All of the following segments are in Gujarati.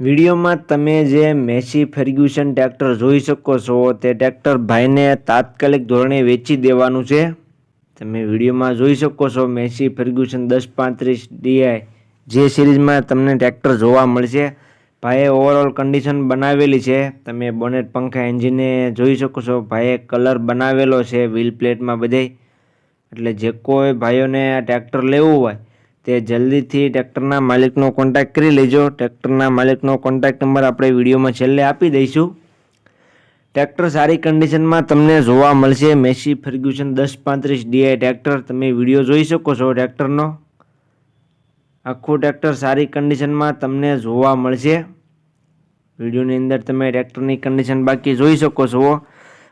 વિડીયોમાં તમે જે મેસી ફર્ગ્યુસન ટ્રેક્ટર જોઈ શકો છો, તે ટ્રેક્ટર ભાઈને તાત્કાલિક ધોરણે વેચી દેવાનું છે. તમે વિડીયોમાં જોઈ શકો છો, મેસી ફર્ગ્યુસન દસ પાંત્રીસ ડીઆઈ જે સિરીઝમાં તમને ટ્રેક્ટર જોવા મળશે. ભાઈએ ઓવરઓલ કન્ડિશન બનાવેલી છે. તમે બોનેટ પંખા એન્જિને જોઈ શકો છો, ભાઈએ કલર બનાવેલો છે વ્હીલ પ્લેટમાં બધે એટલે જે કોઈ ભાઈઓને આ ટ્રેક્ટર લેવું હોય તે જલ્દીથી ટ્રેક્ટરના માલિકનો કોન્ટેક્ટ કરી લેજો. ટ્રેક્ટરના માલિકનો કોન્ટેક્ટ નંબર આપણે વિડીયોમાં છેલ્લે આપી દઈશું. ટ્રેક્ટર સારી કન્ડિશનમાં તમને જોવા મળશે. મેસી ફર્ગ્યુસન દસ પાંત્રીસ ડીઆઈ ટ્રેક્ટર. તમે વીડિયો જોઈ શકો છો ટ્રેક્ટરનો. આખું ટ્રેક્ટર સારી કન્ડિશનમાં તમને જોવા મળશે. વિડીયોની અંદર તમે ટ્રેક્ટરની કન્ડિશન બાકી જોઈ શકો છો.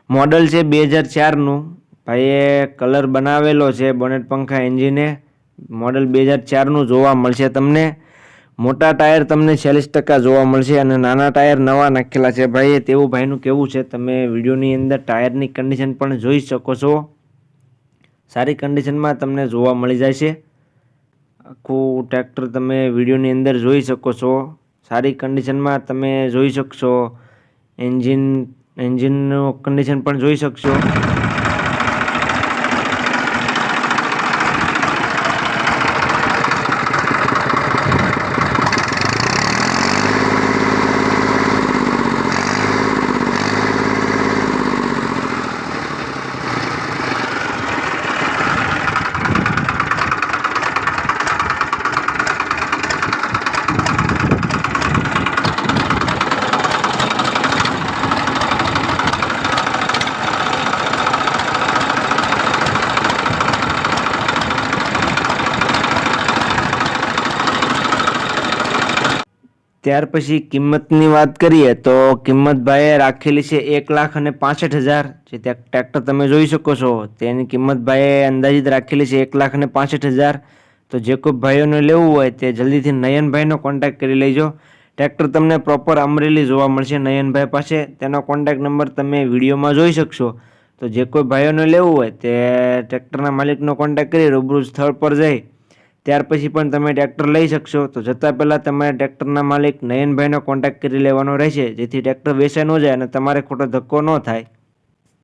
મોડલ છે બે હજાર ચારનું. ભાઈએ કલર બનાવેલો છે, બોનેટ પંખા એન્જિને. મોડલ બે હજાર ચારનું જોવા મળશે તમને. મોટા ટાયર તમને ચાલીસ ટકા જોવા મળશે અને નાના ટાયર નવા નાખેલા છે. ભાઈ તેવું ભાઈનું કેવું છે? તમે વિડીયોની અંદર ટાયરની કન્ડિશન પણ જોઈ શકો છો. સારી કન્ડિશનમાં તમને જોવા મળી જાય છે આખું ટ્રેક્ટર તમે વિડીયોની અંદર જોઈ શકો છો. સારી કન્ડિશનમાં તમે જોઈ શકશો. એન્જિન એન્જિનનું કન્ડિશન પણ જોઈ શકશો. ત્યાર પછી કિંમતની વાત કરીએ તો કિંમત ભાઈએ રાખેલી છે એક લાખ અને પાસઠ હજાર. જે ત્યાં ટ્રેક્ટર તમે જોઈ શકો છો, તેની કિંમત ભાઈએ અંદાજિત રાખેલી છે એક લાખ અને પાસઠ હજાર. તો જે કોઈ ભાઈઓને લેવું હોય તે જલ્દીથી નયનભાઈનો કોન્ટેક્ટ કરી લેજો. ટ્રેક્ટર તમને પ્રોપર અમરેલી જોવા મળશે નયનભાઈ પાસે. તેનો કોન્ટેક્ટ નંબર તમે વિડીયોમાં જોઈ શકશો. તો જે કોઈ ભાઈઓને લેવું હોય તે ટ્રેક્ટરના માલિકનો કોન્ટેક્ટ કરી રૂબરૂ સ્થળ પર જઈ ત્યાર પછી પણ તમે ટ્રેક્ટર લઈ શકશો. તો જતાં પહેલાં તમારે ટ્રેક્ટરના માલિક નયનભાઈનો કોન્ટેક્ટ કરી લેવાનો રહેશે, જેથી ટ્રેક્ટર વેચાઈ ન જાય અને તમારે ખોટો ધક્કો ન થાય.